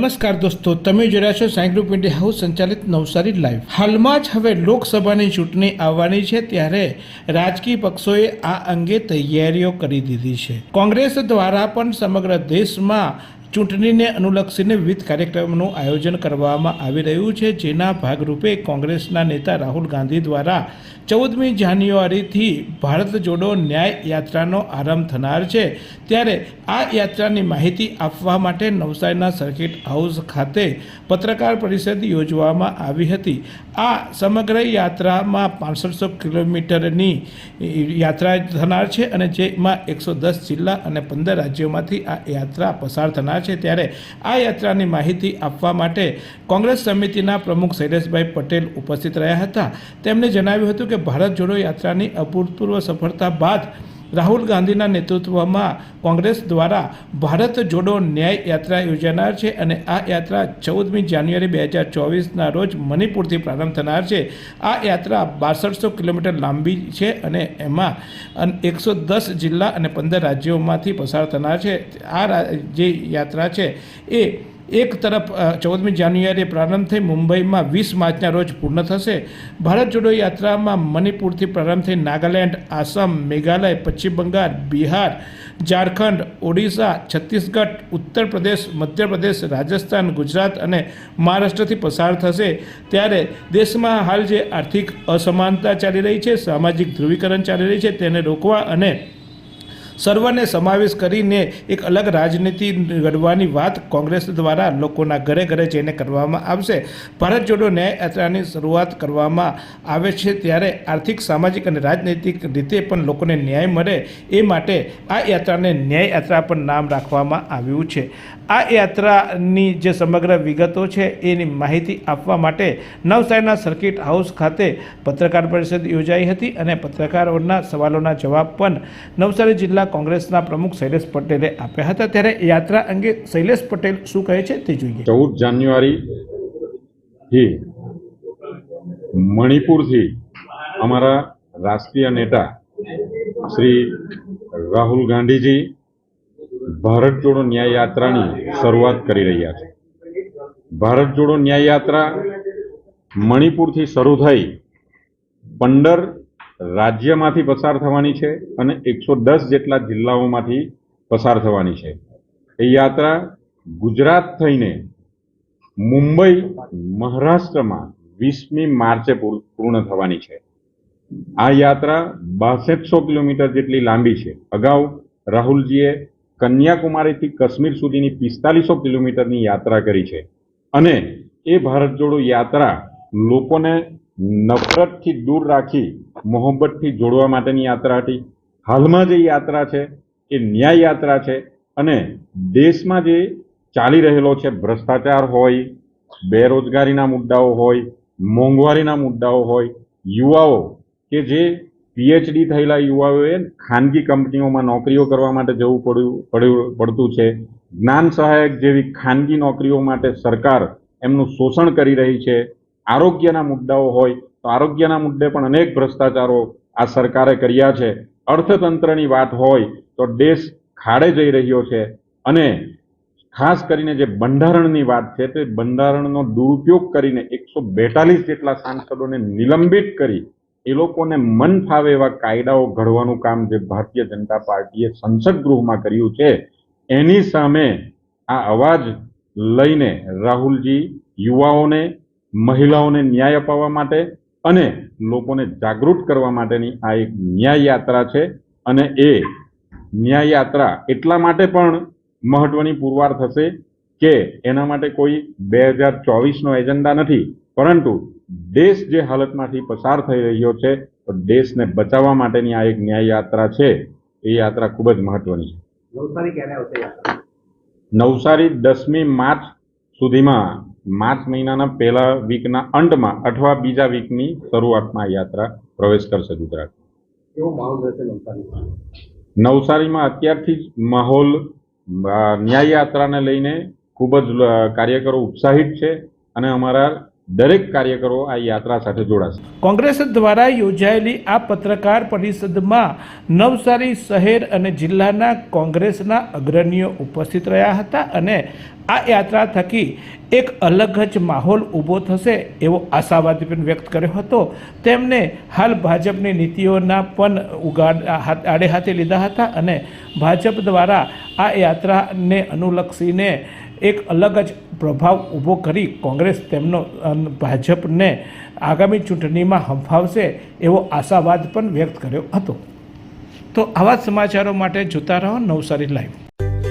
નમસ્કાર દોસ્તો, તમે જોઈ રહ્યા છો સાઈ ગ્રુપ ઇન્ડિયા હાઉસ સંચાલિત નવસારી લાઈવ. હાલમાં જ હવે લોકસભાની ચૂંટણી આવવાની છે, ત્યારે રાજકીય પક્ષોએ આ અંગે તૈયારીઓ કરી દીધી છે. કોંગ્રેસ દ્વારા પણ સમગ્ર દેશમાં ચૂંટણીને અનુલક્ષીને વિવિધ કાર્યક્રમોનું આયોજન કરવામાં આવી રહ્યું છે, જેના ભાગરૂપે કોંગ્રેસના નેતા રાહુલ ગાંધી દ્વારા ચૌદમી જાન્યુઆરીથી ભારત જોડો ન્યાય યાત્રાનો આરંભ થનાર છે. ત્યારે આ યાત્રાની માહિતી આપવા માટે નવસારીના સર્કિટ હાઉસ ખાતે પત્રકાર પરિષદ યોજવામાં આવી હતી. આ સમગ્ર યાત્રામાં પાંસઠસો કિલોમીટરની યાત્રા થનાર છે અને જેમાં એકસો દસ જિલ્લા અને પંદર રાજ્યોમાંથી આ યાત્રા પસાર થનાર છે ત્યારે આ યાત્રાની માહિતી આપવા માટે કોંગ્રેસ સમિતિના પ્રમુખ શૈલેષભાઈ પટેલ ઉપસ્થિત રહ્યા હતા. તેમણે જણાવ્યું હતું કે ભારત જોડો યાત્રાની અભૂતપૂર્વ સફળતા બાદ રાહુલ ગાંધીના નેતૃત્વમાં કોંગ્રેસ દ્વારા ભારત જોડો ન્યાય યાત્રા યોજાનાર છે અને આ યાત્રા ચૌદમી જાન્યુઆરી બે હજાર ચોવીસના રોજ મણિપુરથી પ્રારંભ થનાર છે. આ યાત્રા બાસઠસો કિલોમીટર લાંબી છે અને એમાં એકસો દસ જિલ્લા અને પંદર રાજ્યોમાંથી પસાર થનાર છે. આ જે યાત્રા છે એ એક તરફ ચૌદમી જાન્યુઆરીએ પ્રારંભ થઈ મુંબઈમાં વીસ માર્ચના રોજ પૂર્ણ થશે. ભારત જોડો યાત્રામાં મણિપુરથી પ્રારંભ થઈ નાગાલેન્ડ, આસામ, મેઘાલય, પશ્ચિમ બંગાળ, બિહાર, ઝારખંડ, ઓડિશા, છત્તીસગઢ ઉત્તર પ્રદેશ મધ્યપ્રદેશ, રાજસ્થાન, ગુજરાત અને મહારાષ્ટ્રથી પસાર થશે. ત્યારે દેશમાં હાલ જે આર્થિક અસમાનતા ચાલી રહી છે, સામાજિક ધ્રુવીકરણ ચાલી રહી છે, તેને રોકવા અને સર્વને સમાવેશ કરીને એક અલગ રાજનીતિ ઘડવાની વાત કોંગ્રેસ દ્વારા લોકોના ઘરે ઘરે જઈને કરવામાં આવશે. ભારત જોડો ન્યાય યાત્રાની શરૂઆત કરવામાં આવે છે ત્યારે આર્થિક, સામાજિક અને રાજનૈતિક રીતે પણ લોકોને ન્યાય મળે એ માટે આ યાત્રાને ન્યાય યાત્રા પણ નામ રાખવામાં આવ્યું છે. આ યાત્રાની જે સમગ્ર વિગતો છે એની માહિતી આપવા માટે નવસારીના સર્કિટ હાઉસ ખાતે પત્રકાર પરિષદ યોજાઈ હતી અને પત્રકારોના સવાલોના જવાબ પણ નવસારી જિલ્લા કોંગ્રેસના પ્રમુખ શૈલેષ પટેલે આપ્યા હતા. ત્યારે યાત્રા અંગે શૈલેષ પટેલ શું કહે છે તે જોઈએ. ચૌદ જાન્યુઆરી થી મણિપુરથી અમારા રાષ્ટ્રીય નેતા શ્રી રાહુલ ગાંધીજી ભારત જોડો ન્યાય યાત્રાની શરૂઆત કરી રહ્યા છે. ભારત જોડો ન્યાય યાત્રા મણિપુરથી શરૂ થઈ પંદર રાજ્યમાંથી પસાર થવાની છે અને એકસો દસ જેટલા જિલ્લાઓમાંથી પસાર થવાની છે. એ યાત્રા ગુજરાત થઈને મુંબઈ, મહારાષ્ટ્રમાં વીસમી માર્ચે પૂર- પૂર્ણ થવાની છે. આ યાત્રા બાસઠસો કિલોમીટર જેટલી લાંબી છે. અગાઉ રાહુલજીએ કન્યાકુમારીથી કાશ્મીર સુધીની પિસ્તાલીસો કિલોમીટરની યાત્રા કરી છે. અને એ ભારત જોડો યાત્રા લોકોને નફરતથી દૂર રાખી મોહબ્બતથી જોડવા માટેની યાત્રા હતી. હાલમાં જે યાત્રા છે એ ન્યાય યાત્રા છે અને દેશમાં જે ચાલી રહેલો છે ભ્રષ્ટાચાર હોય, બેરોજગારીના મુદ્દાઓ હોય, મોંઘવારીના મુદ્દાઓ હોય, યુવાઓ કે જે પીએચડી થયેલા યુવાઓએ ખાનગી કંપનીઓમાં નોકરીઓ કરવા માટે જવું પડ્યું પડ્યું, પડતું છે. જ્ઞાન સહાયક જેવી ખાનગી નોકરીઓ માટે સરકાર એમનું શોષણ કરી રહી છે. આરોગ્યના મુદ્દાઓ હોય તો આરોગ્યના મુદ્દે પણ અનેક ભ્રષ્ટાચારો આ સરકારે કર્યા છે. અર્થતંત્રની વાત હોય તો દેશ ખાડે જઈ રહ્યો છે અને ખાસ કરીને જે બંધારણની વાત છે તે બંધારણનો દુરુપયોગ કરીને એકસો બેતાલીસ જેટલા સાંસદોને નિલંબિત કરી એ લોકોને મન ફાવે એવા કાયદાઓ ઘડવાનું કામ જે ભારતીય જનતા પાર્ટીએ સંસદ ગૃહમાં કર્યું છે એની સામે આ અવાજ લઈને રાહુલજી યુવાઓને, મહિલાઓને ન્યાય અપાવવા માટે અને લોકોને જાગૃત કરવા માટેની આ એક ન્યાય યાત્રા છે અને એ ન્યાય યાત્રા એટલા માટે પણ મહત્વની પુરવાર થશે કે એના માટે કોઈ બે હજાર ચોવીસનો એજન્ડા નથી પરંતુ દેશ જે હાલતમાંથી પસાર થઈ રહ્યો છે તો દેશને બચાવવા માટેની આ એક ન્યાય યાત્રા છે. એ યાત્રા ખૂબ જ મહત્વની છે. નવસારી દસમી માર્ચ સુધીમાં માર્ચ મહિનાના પહેલા વીકના અંતમાં અથવા બીજા વીકની શરૂઆતમાં આ યાત્રા પ્રવેશ કરશે ગુજરાત. નવસારીમાં? અત્યારથી જ માહોલ ન્યાય યાત્રાને લઈને ખૂબ જ કાર્યકરો ઉત્સાહિત છે અને અમારા દરેક કાર્યકરો આ યાત્રા સાથે જોડાશે. કોંગ્રેસ દ્વારા યોજાયેલી આ પત્રકાર પરિષદમાં નવસારી શહેર અને જિલ્લાના કોંગ્રેસના અગ્રણીઓ ઉપસ્થિત રહ્યા હતા અને આ યાત્રા થકી એક અલગ જ માહોલ ઊભો થશે એવો આશાવાદ પણ વ્યક્ત કર્યો હતો. તેમને હાલ ભાજપની નીતિઓના પણ ઉગાડ આડે હાથે લીધા હતા અને ભાજપ દ્વારા આ યાત્રાને અનુલક્ષીને એક અલગ જ પ્રભાવ ઊભો કરી કોંગ્રેસ તેમનો ભાજપને આગામી ચૂંટણીમાં હંફાવશે એવો આશાવાદ પણ વ્યક્ત કર્યો હતો. તો આવા સમાચારો માટે જોતા રહો નવસારી લાઈવ.